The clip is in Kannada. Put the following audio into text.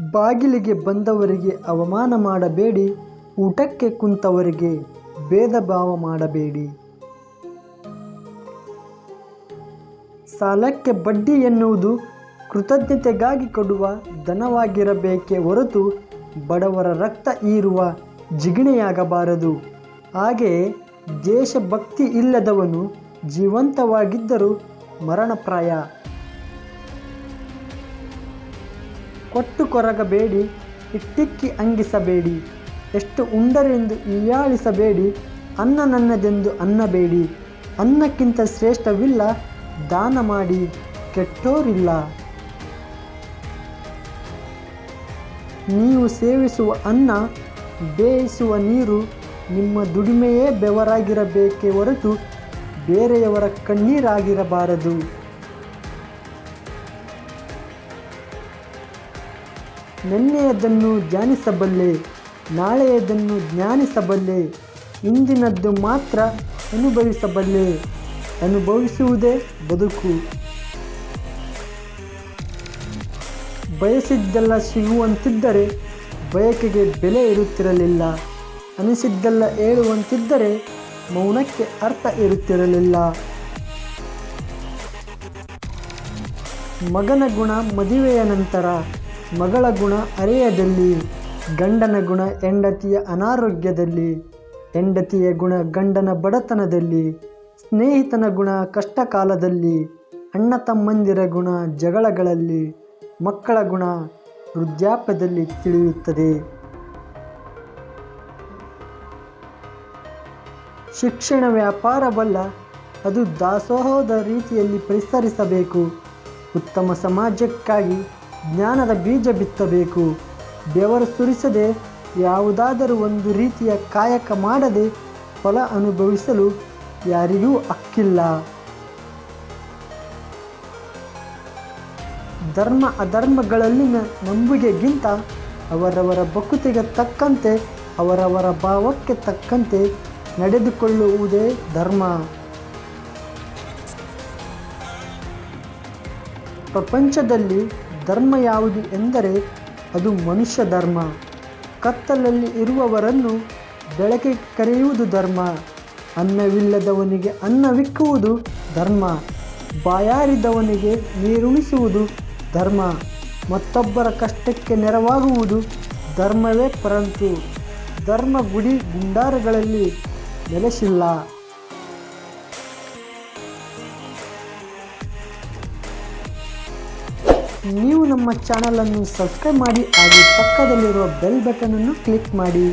ಬಾಗಿಲಿಗೆ ಬಂದವರಿಗೆ ಅವಮಾನ ಮಾಡಬೇಡಿ, ಊಟಕ್ಕೆ ಕುಂತವರಿಗೆ ಭೇದ ಭಾವ ಮಾಡಬೇಡಿ. ಸಾಲಕ್ಕೆ ಬಡ್ಡಿ ಎನ್ನುವುದು ಕೃತಜ್ಞತೆಗಾಗಿ ಕೊಡುವ ಧನವಾಗಿರಬೇಕೇ ಹೊರತು ಬಡವರ ರಕ್ತ ಹೀರುವ ಜಿಗಣೆಯಾಗಬಾರದು. ಹಾಗೆಯೇ ದೇಶಭಕ್ತಿ ಇಲ್ಲದವನು ಜೀವಂತವಾಗಿದ್ದರೂ ಮರಣಪ್ರಾಯ. ಕೊಟ್ಟು ಕೊರಗಬೇಡಿ, ಇಟ್ಟಿಕ್ಕಿ ಅಂಗಿಸಬೇಡಿ, ಎಷ್ಟು ಉಂಡರೆಂದು ಹೀಯಾಳಿಸಬೇಡಿ ಅನ್ನ ನನ್ನದೆಂದು ಅನ್ನಬೇಡಿ, ಅನ್ನಕ್ಕಿಂತ ಶ್ರೇಷ್ಠವಿಲ್ಲ ದಾನ ಮಾಡಿ, ಕೆಟ್ಟೋರಿಲ್ಲ. ನೀವು ಸೇವಿಸುವ ಅನ್ನ, ಬೇಯಿಸುವ ನೀರು ನಿಮ್ಮ ದುಡಿಮೆಯೇ ಬೆವರಾಗಿರಬೇಕೇ ಹೊರತು ಬೇರೆಯವರ ಕಣ್ಣೀರಾಗಿರಬಾರದು. ನೆನ್ನೆಯದನ್ನು ಧ್ಯಾನಿಸಬಲ್ಲೆ, ನಾಳೆಯದನ್ನು ಜ್ಞಾನಿಸಬಲ್ಲೆ ಇಂದಿನದ್ದು ಮಾತ್ರ ಅನುಭವಿಸಬಲ್ಲೆ, ಅನುಭವಿಸುವುದೇ ಬದುಕು. ಬಯಸಿದ್ದೆಲ್ಲ ಸಿಗುವಂತಿದ್ದರೆ ಬಯಕೆಗೆ ಬೆಲೆ ಇರುತ್ತಿರಲಿಲ್ಲ. ಅನಿಸಿದ್ದೆಲ್ಲ ಹೇಳುವಂತಿದ್ದರೆ ಮೌನಕ್ಕೆ ಅರ್ಥ ಇರುತ್ತಿರಲಿಲ್ಲ. ಮಗನ ಗುಣ ಮದುವೆಯ ನಂತರ ಮಗಳ ಗುಣ ಅರೆಯದಲ್ಲಿ, ಗಂಡನ ಗುಣ ಹೆಂಡತಿಯ ಅನಾರೋಗ್ಯದಲ್ಲಿ, ಹೆಂಡತಿಯ ಗುಣ ಗಂಡನ ಬಡತನದಲ್ಲಿ, ಸ್ನೇಹಿತನ ಗುಣ ಕಷ್ಟ ಕಾಲದಲ್ಲಿ ಅಣ್ಣ ತಮ್ಮಂದಿರ ಗುಣ ಜಗಳಗಳಲ್ಲಿ, ಮಕ್ಕಳ ಗುಣ ವೃದ್ಧಾಪ್ಯದಲ್ಲಿ ತಿಳಿಯುತ್ತದೆ. ಶಿಕ್ಷಣ ವ್ಯಾಪಾರವಲ್ಲ, ಅದು ದಾಸೋಹದ ರೀತಿಯಲ್ಲಿ ಪರಿಸರಿಸಬೇಕು. ಉತ್ತಮ ಸಮಾಜಕ್ಕಾಗಿ ಜ್ಞಾನದ ಬೀಜ ಬಿತ್ತಬೇಕು. ಬೆವರು ಸುರಿಸದೆ ಯಾವುದಾದರೂ ಒಂದು ರೀತಿಯ ಕಾಯಕ ಮಾಡದೆ ಫಲ ಅನುಭವಿಸಲು ಯಾರಿಗೂ ಅಕ್ಕಿಲ್ಲ ಧರ್ಮ ಅಧರ್ಮಗಳಲ್ಲಿನ ನಂಬಿಕೆಗಿಂತ ಅವರವರ ಬಕುತಿಗೆ ತಕ್ಕಂತೆ, ಅವರವರ ಭಾವಕ್ಕೆ ತಕ್ಕಂತೆ ನಡೆದುಕೊಳ್ಳುವುದೇ ಧರ್ಮ. ಪ್ರಪಂಚದಲ್ಲಿ ಧರ್ಮ ಯಾವುದು ಎಂದರೆ ಅದು ಮನುಷ್ಯ ಧರ್ಮ. ಕತ್ತಲಲ್ಲಿ ಇರುವವರನ್ನು ಬೆಳಕೆ ಕರೆಯುವುದು ಧರ್ಮ. ಅನ್ನವಿಲ್ಲದವನಿಗೆ ಅನ್ನವಿಕ್ಕುವುದು ಧರ್ಮ. ಬಾಯಾರಿದವನಿಗೆ ನೀರುಣಿಸುವುದು ಧರ್ಮ. ಮತ್ತೊಬ್ಬರ ಕಷ್ಟಕ್ಕೆ ನೆರವಾಗುವುದು ಧರ್ಮವೇ ಪರಂತು. ಧರ್ಮ ಗುಡಿ ಗುಂಡಾರಗಳಲ್ಲಿ ನೆಲೆಸಿಲ್ಲ. ನೀವು ನಮ್ಮ ಚಾನಲನ್ನು ಸಬ್ಸ್ಕ್ರೈಬ್ ಮಾಡಿ ಹಾಗೂ ಪಕ್ಕದಲ್ಲಿರುವ ಬೆಲ್ ಬಟನನ್ನು ಕ್ಲಿಕ್ ಮಾಡಿ.